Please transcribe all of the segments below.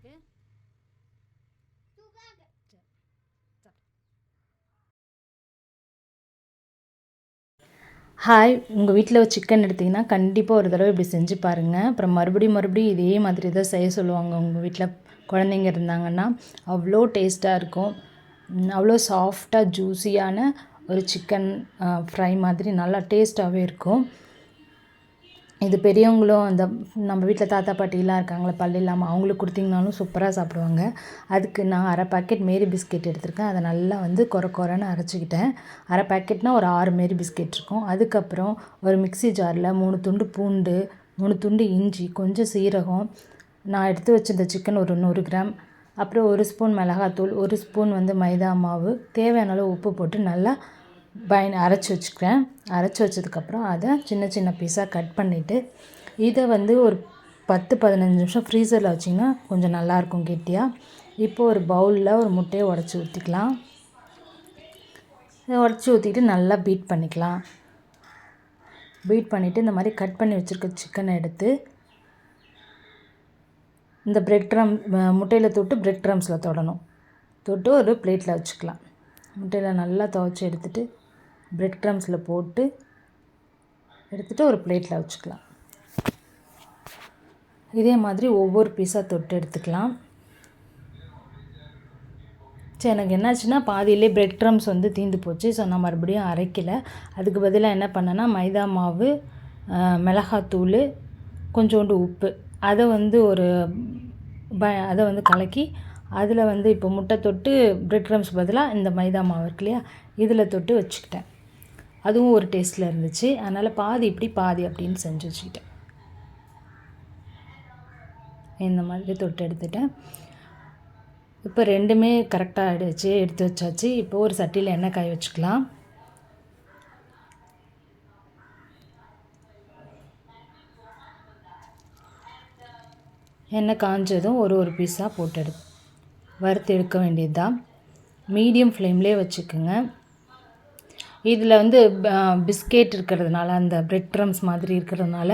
இருக்கு ஹாய் உங்கள் வீட்டில் சிக்கன் எடுத்திங்கன்னா கண்டிப்பாக ஒரு தடவை இப்படி செஞ்சு பாருங்கள் அப்புறம் மறுபடியும் மறுபடியும் இதே மாதிரி தான் செய்ய சொல்லுவாங்க உங்கள் வீட்டில் குழந்தைங்க இருந்தாங்கன்னா. அவ்வளோ டேஸ்ட்டாக இருக்கும். அவ்வளோ சாஃப்டாக ஜூஸியான ஒரு சிக்கன் ஃப்ரை மாதிரி நல்லா டேஸ்ட்டாகவே இருக்கும். இது பெரியவங்களும் அந்த நம்ம வீட்டில் தாத்தா பாட்டிலாம் இருக்காங்களே பல்லு இல்லாமல் அவங்களுக்கு கொடுத்தீங்கனாலும் சூப்பராக சாப்பிடுவாங்க. அதுக்கு நான் அரை பாக்கெட் மேரி பிஸ்கெட் எடுத்திருக்கேன். அதை நல்லா வந்து கொர கொரன்னு அரைச்சிக்கிட்டேன். அரை பாக்கெட்னால் ஒரு ஆறு மேரி பிஸ்கெட் இருக்கும். அதுக்கப்புறம் ஒரு மிக்ஸி ஜாரில் மூணு துண்டு பூண்டு மூணு துண்டு இஞ்சி கொஞ்சம் சீரகம் நான் எடுத்து வச்சிருந்த சிக்கன் ஒரு நூறு கிராம் அப்புறம் ஒரு ஸ்பூன் மிளகாத்தூள் ஒரு ஸ்பூன் வந்து மைதா மாவு தேவையான அளவு உப்பு போட்டு நல்லா பயன் அரைச்சி வச்சுக்கிறேன் அரைச்சி வச்சதுக்கப்புறம் அதை சின்ன சின்ன பீஸாக கட் பண்ணிவிட்டு இதை வந்து ஒரு பத்து பதினஞ்சு நிமிஷம் ஃப்ரீசரில் வச்சிங்கன்னா கொஞ்சம் நல்லாயிருக்கும் கெட்டியாக இப்போ ஒரு பவுலில் ஒரு முட்டையை உடச்சி ஊற்றிக்கலாம் இதை உடச்சி ஊற்றிட்டு நல்லா பீட் பண்ணிக்கலாம். பீட் பண்ணிவிட்டு இந்த மாதிரி கட் பண்ணி வச்சுருக்க சிக்கனை எடுத்து இந்த பிரெட் ட்ரம் முட்டையில் தொட்டு பிரெட் ட்ரம்ஸில் தொடணும். தொட்டு ஒரு பிளேட்டில் வச்சுக்கலாம். முட்டையில் நல்லா துவச்சி எடுத்துகிட்டு பிரெட் க்ரம்ஸில் போட்டு எடுத்துகிட்டு ஒரு பிளேட்டில் வச்சுக்கலாம். இதே மாதிரி ஒவ்வொரு பீஸாக தொட்டு எடுத்துக்கலாம். சரி எனக்கு என்னாச்சுன்னா பாதியிலே பிரெட் க்ரம்ஸ் வந்து தீந்து போச்சு. ஸோ நான் மறுபடியும் அரைக்கலை. அதுக்கு பதிலாக என்ன பண்ணேன்னா மைதா மாவு மிளகாத்தூள் கொஞ்சோண்டு உப்பு. அதை வந்து ஒரு ப அதை வந்து கலக்கி அதில் வந்து இப்போ முட்டை தொட்டு பிரெட் க்ரம்ஸ் பதிலாக இந்த மைதா மாவு இருக்கு இல்லையா இதில் தொட்டு வச்சுக்கிட்டேன். அதுவும் ஒரு டேஸ்ட்டில் இருந்துச்சு. அதனால் பாதி இப்படி பாதி அப்படின்னு செஞ்சு வச்சுக்கிட்டேன். இந்த மாதிரி தொட்டு எடுத்துட்டேன். இப்போ ரெண்டுமே கரெக்டாக ஆகிடுச்சு எடுத்து வச்சாச்சு. இப்போ ஒரு சட்டியில் எண்ணெய் காய வச்சுக்கலாம். எண்ணெய் காஞ்சதும் ஒரு ஒரு பீஸாக போட்டு எடு வறுத்து எடுக்க வேண்டியது தான் மீடியம் ஃப்ளேம்லேயே வச்சுக்கோங்க. இதில் வந்து பிஸ்கெட் இருக்கிறதுனால அந்த பிரெட் க்ரம்ஸ் மாதிரி இருக்கிறதுனால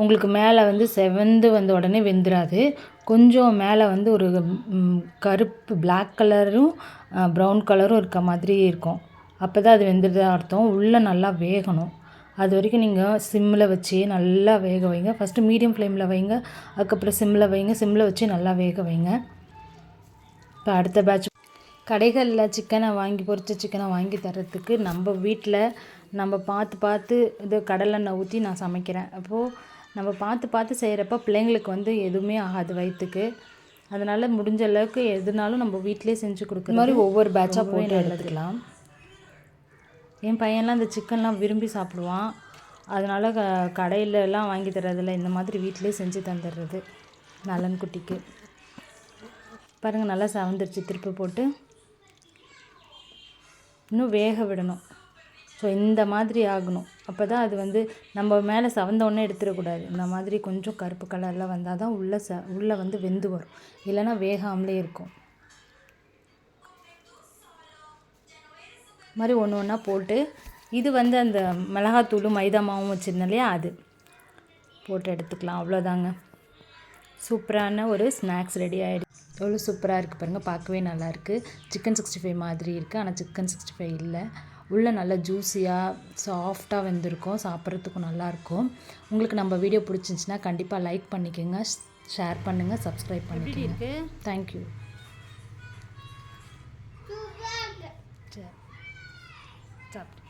உங்களுக்கு மேலே வந்து செவந்து வந்த உடனே வெந்துடாது கொஞ்சம் மேலே வந்து ஒரு கருப்பு பிளாக் கலரும் ப்ரௌன் கலரும் இருக்க மாதிரி இருக்கும். அப்போ தான் அது வெந்துடுதா அர்த்தம். உள்ளே நல்லா வேகணும். அது வரைக்கும் நீங்கள் சிம்மில் வச்சு நல்லா வேக வைங்க. ஃபஸ்ட்டு மீடியம் ஃப்ளேமில் வைங்க. அதுக்கப்புறம் சிம்மில் வைங்க. சிம்மில் வச்சு நல்லா வேக வைங்க. இப்போ அடுத்த பேட்ச் கடைகளில் சிக்கனை வாங்கி பொரிச்ச சிக்கனை வாங்கி தர்றதுக்கு நம்ம வீட்டில் நம்ம பார்த்து பார்த்து இது கடலெண்ணெய் ஊற்றி நான் சமைக்கிறேன். அப்போது நம்ம பார்த்து பார்த்து செய்கிறப்ப பிள்ளைங்களுக்கு வந்து எதுவுமே ஆகாது வயிற்றுக்கு அதனால் முடிஞ்ச அளவுக்கு எதுனாலும் நம்ம வீட்டிலே செஞ்சு கொடுக்குற மாதிரி ஒவ்வொரு பேட்சாக போட்டு எடுத்துக்கலாம். என் பையன்லாம் இந்த சிக்கன்லாம் விரும்பி சாப்பிடுவான். அதனால் க கடையில எல்லாம் வாங்கி தர்றதில்ல. இந்த மாதிரி வீட்டிலே செஞ்சு தந்துடுறது நலன் குட்டிக்கு. பாருங்கள் நல்லா சவந்துருச்சு. திருப்பி போட்டு. இன்னும் வேக விடணும். ஸோ இந்த மாதிரி ஆகணும். அப்போ தான் அது வந்து நம்ம மேலே சவந்த எடுத்துடக்கூடாது. இந்த மாதிரி கொஞ்சம் கருப்பு கலரில் வந்தால் தான் உள்ளே ச உள்ளே வந்து வெந்து வரும். இல்லைன்னா வேகாமலே இருக்கும். மாதிரி ஒன்று ஒன்றா போட்டு இது வந்து அந்த மிளகாத்தூளும் மைதா மாவும் வச்சுருந்தேன் இல்லையா அது போட்டு எடுத்துக்கலாம். அவ்வளோதாங்க சூப்பரான ஒரு ஸ்நாக்ஸ் ரெடி ஆகிடுச்சு எவ்வளோ சூப்பராக இருக்குது பாருங்கள் பார்க்கவே நல்லா இருக்குது சிக்கன் சிக்ஸ்டி ஃபைவ் மாதிரி இருக்குது ஆனால் சிக்கன் சிக்ஸ்டி ஃபைவ் இல்லை. உள்ளே நல்லா ஜூஸியாக சாஃப்டாக வெந்திருக்கும். சாப்பிட்றதுக்கும் நல்லாயிருக்கும் உங்களுக்கு நம்ம வீடியோ பிடிச்சிருந்துச்சின்னா கண்டிப்பாக லைக் பண்ணிக்கோங்க. ஷேர் பண்ணுங்கள் சப்ஸ்கிரைப் பண்ணிக்கோங்க. தேங்க்யூ சரி சாப்பிட்டு